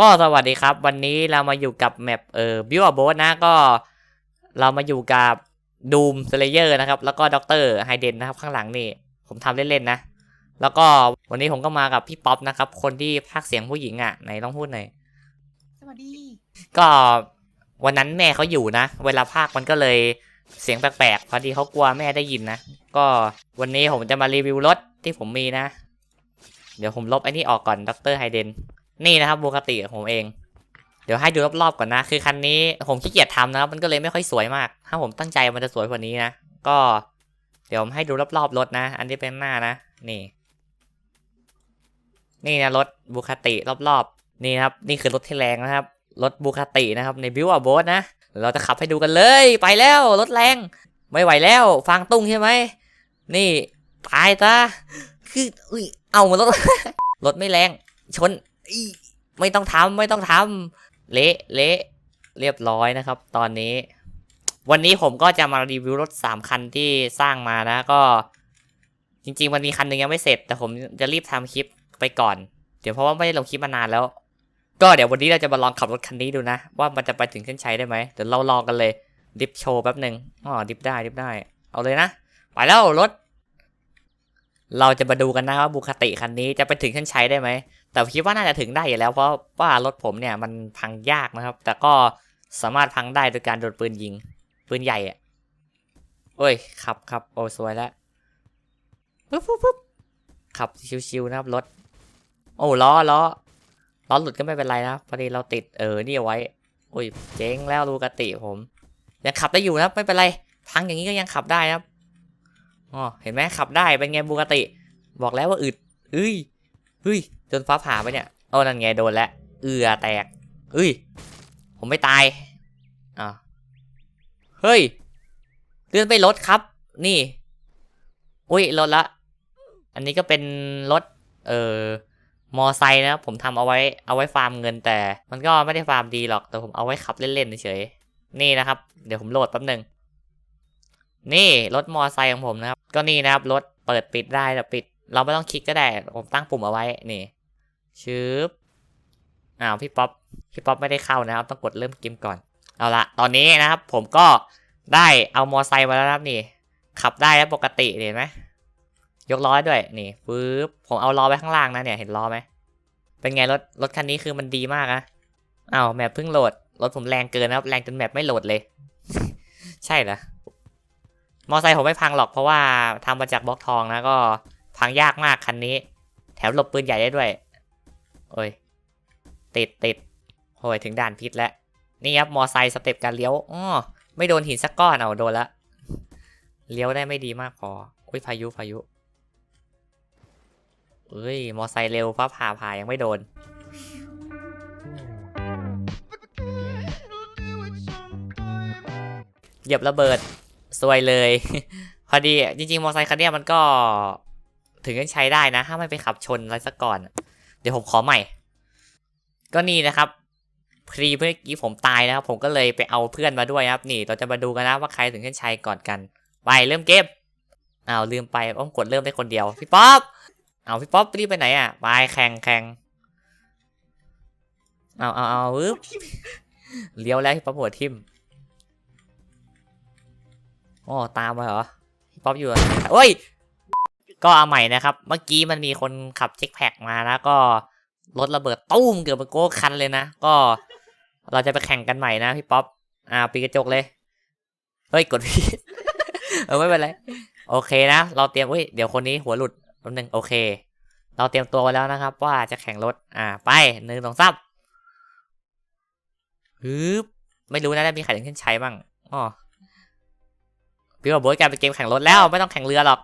ก็สวัสดีครับ วันนี้เรามาอยู่กับแมปเอ่อบิวอ b โบสนะก็เรามาอยู่กับดูมสเลเยอร์นะครับ แล้วก็ด็อกเตอร์ไฮเดนนะครับข้างหลังนี่ ผมทำเล่นๆนะ แล้วก็วันนี้ผมก็มากับพี่ป๊อปนะครับ คนที่พากย์เสียงผู้หญิงอะไหนต้องพูดหน่อยสวัสดี ก็วันนั้นแม่เขาอยู่นะ เวลาพากย์มันก็เลยเสียงแปลกๆพอดีเขากลัวแม่ได้ยินนะ ก็วันนี้ผมจะมารีวิวรถที่ผมมีนะ เดี๋ยวผมลบไอ้นี่ออกก่อนดรไฮเดน นี่นะครับบูคติของผมเอง เดี๋ยวให้ดูรอบๆก่อนนะ คือคันนี้ผมขี้เกียจทำนะครับ มันก็เลยไม่ค่อยสวยมาก ถ้าผมตั้งใจมันจะสวยกว่านี้นะ ก็ เดี๋ยวผมให้ดูรอบๆรถนะ อันที่เป็นหน้านะ นี่ นี่นะรถบูคาติรอบๆ นี่นะครับ นี่คือรถที่แรงนะครับ รถบูคาตินะครับ ในบิวอะโบสนะ เราจะขับให้ดูกันเลย ไปแล้ว รถแรง ไม่ไหวแล้วฟางตุ้งใช่ไหม นี่ตายตาคือ อุ้ย เอารถ รถไม่แรง ชน ไม่ต้องทำไม่ต้องทำเละเละเรียบร้อยนะครับ ตอนนี้ วันนี้ผมก็จะมารีวิวรถสามคันที่สร้างมานะก็ จริง ๆ มันมีคันหนึ่งยังไม่เสร็จ แต่ผมจะรีบทำคลิปไปก่อน เดี๋ยวเพราะว่าไม่ได้ลงคลิปมานานแล้ว ก็เดี๋ยววันนี้เราจะมาลองขับรถคันนี้ดูนะ ว่ามันจะไปถึงเส้นชัยได้ไหมเดี๋ยวเราลองกันเลยดิฟโชว์แป๊บหนึ่งอ๋อดิฟได้ดิฟได้ เอาเลยนะ ไปแล้วรถ เราจะมาดูกันนะว่าบุคติคันนี้จะไปถึงเส้นใชัยได้ไหม แต่คิดว่าน่าจะถึงได้อยู่แล้วเพราะว่ารถผมเนี่ยมันพังยากนะครับ แต่ก็สามารถพังได้โดยการโดนปืนยิง ปืนใหญ่อะโอ้ยขับขับโอ้สวยแล้วปุ๊บปุ๊บปุ๊บขับชิวๆนะครับรถ โอ้ล้อล้อล้อหลุดก็ไม่เป็นไรนะพอดีเราติดเออนี่เอาไว้โอ้ยเจ๊งแล้วลูกติผมยังขับได้อยู่นะไม่เป็นไรพังอย่างนี้ก็ยังขับได้นะครับ อ๋อเห็นไหมขับได้เป็นไงบูกติ บอกแล้วว่าอึดเอ้ยเฮ้ยโดนฟ้าผ่าไปเนี่ยโอ้นั่นไงโดนแล้วเอือแตกเอ้ย ผมไม่ตายอ่าเฮ้ยเลื่อนไปรถครับ นี่อุ้ยรถละ อันนี้ก็เป็นรถเอ่อมอไซค์นะผมทำเอาไว้เอาไว้ฟาร์มเงินแต่ มันก็ไม่ได้ฟาร์มดีหรอกแต่ผมเอาไว้ขับเล่นๆเฉยๆนี่นะครับ เดี๋ยวผมโหลดแป๊บหนึ่ง นี่รถมอไซค์ของผมนะครับ ก็นี่นะครับรถเปิดปิดได้แต่ปิด เราไม่ต้องคลิกก็ได้ ผมตั้งปุ่มเอาไว้ นี่ชืบอ้าวพี่ป๊อป พี่ป๊อปไม่ได้เข้านะครับ ต้องกดเริ่มเกมก่อน เอาละตอนนี้นะครับ ผมก็ได้เอามอไซค์มาแล้วนะครับนี่ ขับได้แล้วปกติเห็นไหมยกล้อด้วย นี่ปึ๊บ ผมเอาล้อไว้ข้างล่างนะเนี่ย เห็นล้อไหม เป็นไงรถ รถคันนี้คือมันดีมากนะอ้าวแมปเพิ่งโหลด รถผมแรงเกินนะครับ แรงจนแมปไม่โหลดเลย ใช่เหรอ มอไซค์ผมไม่พังหรอกเพราะว่าทำมาจากบล็อกทองนะก็พังยากมากคันนี้ แถมหลบปืนใหญ่ได้ด้วย โอ้ย ติดติดโอ้ยถึงด่านพิษแล้ว นี่ครับมอไซค์สเต็ปการเลี้ยวอ้อไม่โดนหินสักก้อนเอาโดนละ เลี้ยวได้ไม่ดีมากพออุ้ยพายุพายุเอ้ย มอไซค์เร็วฟ้าผ่าผ่ายังไม่โดน เหยียบระเบิด ซวยเลย พอดีจริงๆ มอไซค์คันเนี้ยมันก็ถึงจะใช้ได้นะถ้าไม่ไปขับชนอะไรสักก่อน เดี๋ยวผมขอใหม่ ก็นี่นะครับพรีเมื่อกี้ผมตายนะครับ ผมก็เลยไปเอาเพื่อนมาด้วยนะครับ นี่เราจะมาดูกันนะว่าใครถึงเส้นชัยก่อนกัน ไปเริ่มเกมอ้าวลืมไปต้องกดเริ่มได้คนเดียวพี่ป๊อปเอาพี่ป๊อปรีบไปไหนอะไปแข่งแข่งเอาเอาเอาปึ๊บเลี้ยวแล้วพี่ป๊อปหัวทิ่ม โอ้ตามมาเหรอพี่ป๊อปอยู่ไหนโอ้ย ก็เอาใหม่นะครับ เมื่อกี้มันมีคนขับเช็คแพ็กมานะก็รถระเบิดตุ้มเกือบเป็นโก้คันเลยนะ ก็เราจะไปแข่งกันใหม่นะพี่ป๊อป อ่าปีกระจกเลย เฮ้ย กดผิดเออไม่เป็นไร โอเคนะ เราเตรียมเฮ้ย เดี๋ยวคนนี้หัวหลุดแป๊บนึงโอเค เราเตรียมตัวไว้แล้วนะครับ ว่าจะแข่งรถ อ่า ไปหนึ่งสองสามฮึบไม่รู้นะได้มีใครถึงเส้นชัยบ้างอ๋อ พี่ว่าโบ๊ทกลายเป็นเกมแข่งรถแล้วไม่ต้องแข่งเรือหรอก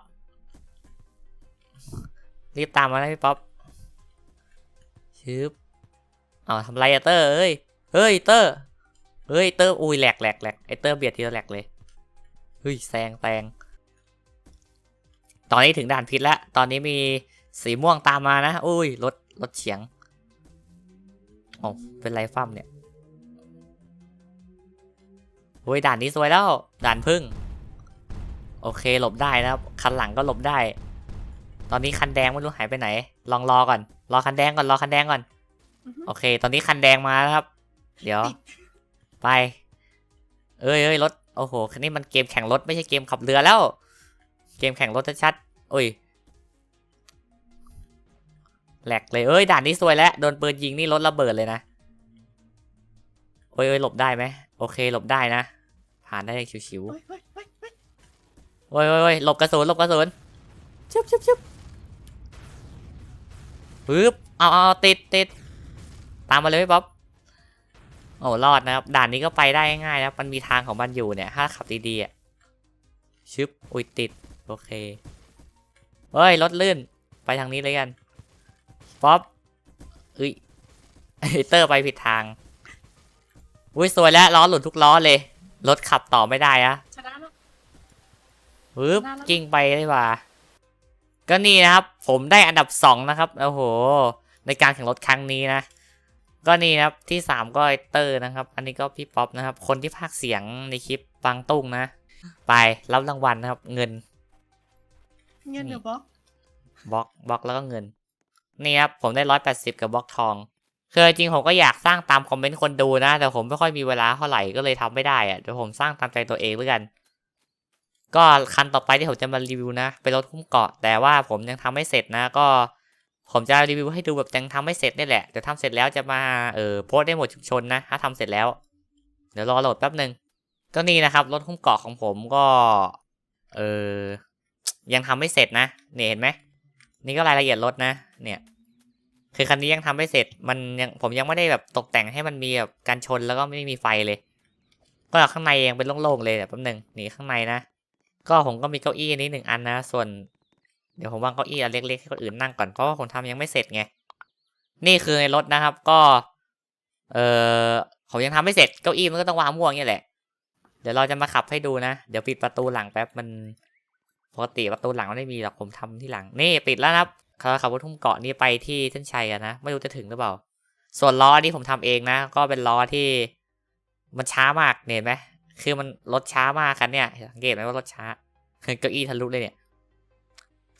รีบตามมานะพี่ป๊อปชึบเอาทำไรอะเตอร์เอ้ย เฮ้ยเตอร์ เฮ้ยเตอร์อุ้ยแหลกแหลกแหลกไอเตอร์เบียดทีละแหลกเลย เฮ้ยแซงแซงตอนนี้ถึงด่านพิษแล้ว ตอนนี้มีสีม่วงตามมานะ อุ้ยรถรถเฉียงโอ้เป็นไรฟ้ามเนี่ยโอ้ยด่านนี้สวยแล้ว ด่านพึ่ง โอเคหลบได้นะครับ คันหลังก็หลบได้ ตอนนี้คันแดงไม่รู้หายไปไหน ลองรอก่อน รอคันแดงก่อน รอคันแดงก่อนอือฮึโอเค ตอนนี้คันแดงมาแล้วครับ เดี๋ยวติดไป เอ้ยเอ้ยรถ โอ้โหคันนี้มันเกมแข่งรถไม่ใช่เกมขับเรือแล้ว เกมแข่งรถชัดๆโอ้ย แหลกเลย เอ้ย ด่านนี้ซวยแล้ว โดนปืนยิงนี่รถระเบิดเลยนะ โอ้ยเอ้ยหลบได้ไหม โอเค หลบได้นะ ผ่านได้ชิวเอ้ยโอ้ยโอ้ยหลบกระสุนหลบกระสุนชุบชุบชุบปึ๊บเอาเอาเอาติดติดตามมาเลยพี่บ๊อบโอ้รอดนะครับด่านนี้ก็ไปได้ง่ายๆนะมันมีทางของมันอยู่เนี่ยถ้าขับดีๆอะชึบอุ้ยติดโอเคเฮ้ยรถลื่นไปทางนี้เลยกันป๊อปเอ้ยเตอร์ไปผิดทางอุ้ยสวยแล้วล้อหลุดทุกล้อเลยรถขับต่อไม่ได้อะชนะแล้ว ปึ๊บชนะแล้วกิ้งไปได้ว่า ก็นี่นะครับ ผมได้อันดับสองนะครับโอ้โห ในการแข่งรถครั้งนี้นะ ก็นี่นะครับที่สามก็ไอเตอร์นะครับ อันนี้ก็พี่ป๊อปนะครับ คนที่พากย์เสียงในคลิปบางตุ้งนะ ไปรับรางวัลนะครับ เงิน เงินเดี๋ยวบล็อกบล็อกบล็อกแล้วก็เงิน นี่ครับผมได้ร้อยแปดสิบกับบล็อกทองคือจริงผมก็อยากสร้างตามคอมเมนต์คนดูนะ แต่ผมไม่ค่อยมีเวลาเท่าไหร่ก็เลยทำไม่ได้อะเดี๋ยวผมสร้างตามใจตัวเองแล้วกัน ก็คันต่อไปที่ผมจะมารีวิวนะ เป็นรถคุ้มเกาะ แต่ว่าผมยังทำไม่เสร็จนะ ก็ผมจะรีวิวให้ดูแบบยังทำไม่เสร็จนี่แหละเดี๋ยวทำเสร็จแล้วจะมาเออโพสได้หมดชุมชนนะ ถ้าทำเสร็จแล้ว เดี๋ยวรอโหลดแป๊บหนึ่งก็นี่นะครับรถคุ้มเกาะของผมก็ เออยังทำไม่เสร็จนะเนี่ยเห็นไหมนี่ก็รายละเอียดรถนะ เนี่ยคือคันนี้ยังทำไม่เสร็จ มันยังผมยังไม่ได้แบบตกแต่งให้มันมีแบบการชนแล้วก็ไม่มีไฟเลย ก็ข้างในยังเป็นโล่งๆเลยเดี๋ยวแป๊บหนึงนี่ข้างในนะ ก็ผมก็มีเก้าอี้นี้หนึ่งอันนะ ส่วน เดี๋ยวผมวางเก้าอี้อันเล็กๆให้คนอื่นนั่งก่อนเพราะว่าผมทำยังไม่เสร็จไง นี่คือในรถนะครับ ก็ เออผมยังทำไม่เสร็จเก้าอี้มันก็ต้องวางม่วงนี่แหละ เดี๋ยวเราจะมาขับให้ดูนะ เดี๋ยวปิดประตูหลังแป๊บมันปกติประตูหลังมันไม่มีหรอกผมทำที่หลัง นี่ปิดแล้วนะครับเขาขับรถทุ่มเกาะนี่ไปที่เส้นชัยกันนะไม่รู้จะถึงหรือเปล่า ส่วนล้อนี่ผมทำเองนะ ก็เป็นล้อที่มันช้ามากเห็นไหม คือมันรถช้ามากคันเนี่ยสังเกตไหมว่ารถช้าเก้าอี้ทะลุเลยเนี่ย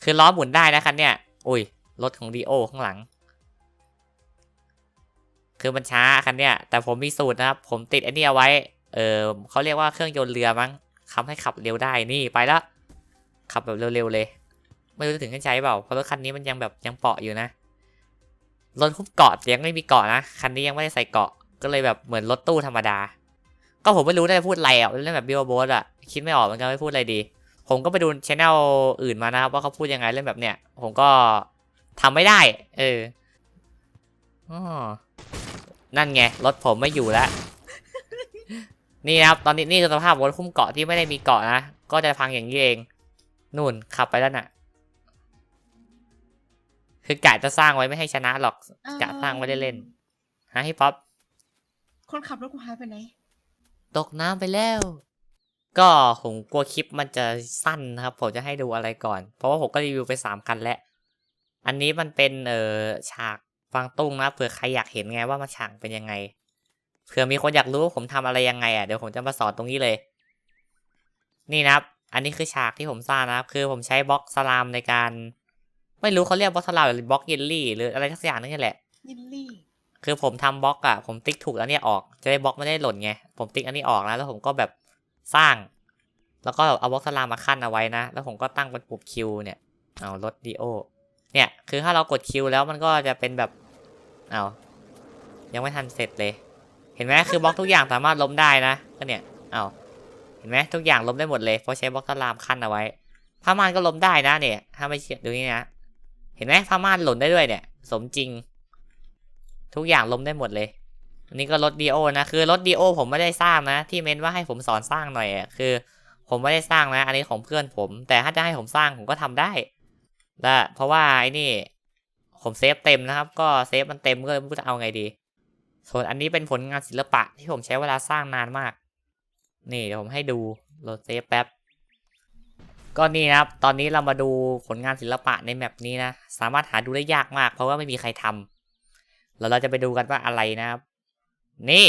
คือล้อหมุนได้นะคันเนี่ยอุ้ยรถของดีโอข้างหลัง คือมันช้าคันเนี่ย แต่ผมมีสูตรนะครับ ผมติดไอ้นี่เอาไว้ เออเขาเรียกว่าเครื่องยนต์เรือมั้งทำให้ขับเร็วได้นี่ไปแล้วขับแบบเร็วๆเลย ไม่รู้จะถึงเส้นชัยเปล่าเพราะรถคันนี้มันยังแบบยังเปาะอยู่นะรถคุ้มเกาะยังไม่มีเกาะนะคันนี้ยังไม่ได้ใส่เกาะก็เลยแบบเหมือนรถตู้ธรรมดา ก็ผมไม่รู้ได้พูดอะไรอะเล่นแบบบิวโบสอะคิดไม่ออกเหมือนกันไม่พูดอะไรดี ผมก็ไปดูชแนลอื่นมานะครับว่าเขาพูดยังไงเรื่องแบบเนี้ยผมก็ทำไม่ได้เอออนั่นไงรถผมไม่อยู่แล้วนี่นะครับตอนนี้นี่คือสภาพรถคุ้มเกาะที่ไม่ได้มีเกาะนะก็จะพังอย่างนี้เองนู่นขับไปแล้วน่ะ คือกะจะสร้างไว้ไม่ให้ชนะหรอกกะสร้างไว้ได้เล่นฮะพี่ป๊อปคนขับรถกูหายไปไหน ตกน้ำไปแล้ว ก็ผมกลัวคลิปมันจะสั้นนะครับ ผมจะให้ดูอะไรก่อน เพราะว่าผมก็รีวิวไปสามคันแล้ว อันนี้มันเป็นเอ่อฉากฟังตุ้งนะเผื่อใครอยากเห็นไงว่ามันฉากเป็นยังไงเผื่อมีคนอยากรู้ว่าผมทำอะไรยังไงอะเดี๋ยวผมจะมาสอนตรงนี้เลย นี่นะครับ อันนี้คือฉากที่ผมสร้างนะครับ คือผมใช้บล็อกสลามในการ ไม่รู้เขาเรียกบล็อกสลามหรือบล็อกเยลลี่ หรืออะไรสักอย่างนี่นแหละยินลี่ คือผมทำบล็อกอะผมติ๊กถูกแล้วเนี่ยออก จะได้บล็อกไม่ได้หล่นไง ผมติ๊กอันนี้ออกนะแล้วผมก็แบบสร้าง แล้วก็เอาบล็อกสลามมาขั้นเอาไว้นะ แล้วผมก็ตั้งเป็นปุ่มคิวเนี่ย เอาลดดีโอ เนี่ย คือถ้าเรากดคิวแล้วมันก็จะเป็นแบบ เอายังไม่ทันเสร็จเลย เห็นไหมคือบล็อกทุกอย่างสามารถล้มได้นะ ก็เนี่ย เอาเห็นไหมทุกอย่างล้มได้หมดเลย เพราะใช้บล็อกสลามขั้นเอาไว้ผ้าม่านก็ล้มได้นะเนี่ย ถ้าไม่เชื่อดูนี่นะ เห็นไหมผ้าม่านหล่นได้ด้วยเนี่ย สมจริง ทุกอย่างล้มได้หมดเลยอันนี้ก็รถดีโอนะคือรถดีโอผมไม่ได้สร้างนะ ที่เมนว่าให้ผมสอนสร้างหน่อยอะคือ ผมไม่ได้สร้างนะ อันนี้ของเพื่อนผม แต่ถ้าจะให้ผมสร้างผมก็ทำได้และเพราะว่าไอ้นี่ ผมเซฟเต็มนะครับ ก็เซฟมันเต็มก็เลยไม่รู้จะเอาไงดี ส่วนอันนี้เป็นผลงานศิลปะที่ผมใช้เวลาสร้างนานมาก นี่เดี๋ยวผมให้ดูโหลดเซฟแป๊บก็นี่นะครับ ตอนนี้เรามาดูผลงานศิลปะในแมปนี้นะ สามารถหาดูได้ยากมาก เพราะว่าไม่มีใครทำ แล้วเราจะไปดูกันว่าอะไรนะครับ นี่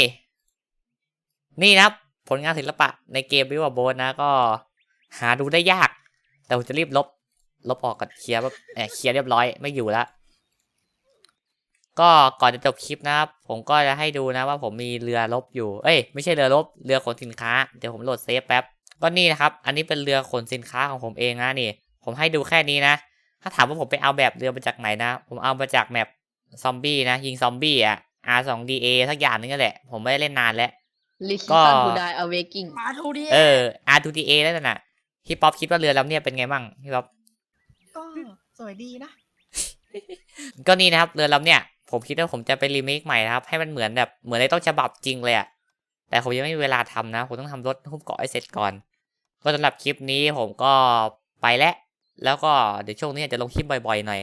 นี่นะครับ ผลงานศิลปะในเกมวิวโบนนะก็หาดูได้ยาก แต่ผมจะรีบลบ ลบออกกับเคลียร์แบบเคลียร์เรียบร้อยไม่อยู่แล้วก็ก่อนจะจบคลิปนะครับ ผมก็จะให้ดูนะว่าผมมีเรือรบอยู่ เอ้ยไม่ใช่เรือรบเรือขนสินค้า เดี๋ยวผมโหลดเซฟแป๊บ ก็นี่นะครับ อันนี้เป็นเรือขนสินค้าของผมเองนะนี่ ผมให้ดูแค่นี้นะ ถ้าถามว่าผมไปเอาแบบเรือมาจากไหนนะ ผมเอามาจากแมป ซอมบี้นะ ยิงซอมบี้อะ R2DA สักอย่างนึงก็แหละ ผมไม่ได้เล่นนานแล้วลิคิก็ตันบูไดอเวกิ้งมาทูดีเออ R2DA นั่นน่ะพี่ป๊อปคิดว่าเรือลำเนี้ยเป็นไงบ้างพี่ป๊อปก็สวยดีนะ ก็นี่นะครับ เรือลำเนี้ยผมคิดว่าผมจะไปรีเมคใหม่นะครับ ให้มันเหมือนแบบเหมือนในต้นฉบับจริงเลยอะแต่ผมยังไม่มีเวลาทำนะ ผมต้องทำรถหุ้มเกาะให้เสร็จก่อน ก็สำหรับคลิปนี้ผมก็ไปแล้ว แล้วก็เดี๋ยวช่วงนี้อาจจะลงคลิปบ่อยๆหน่อย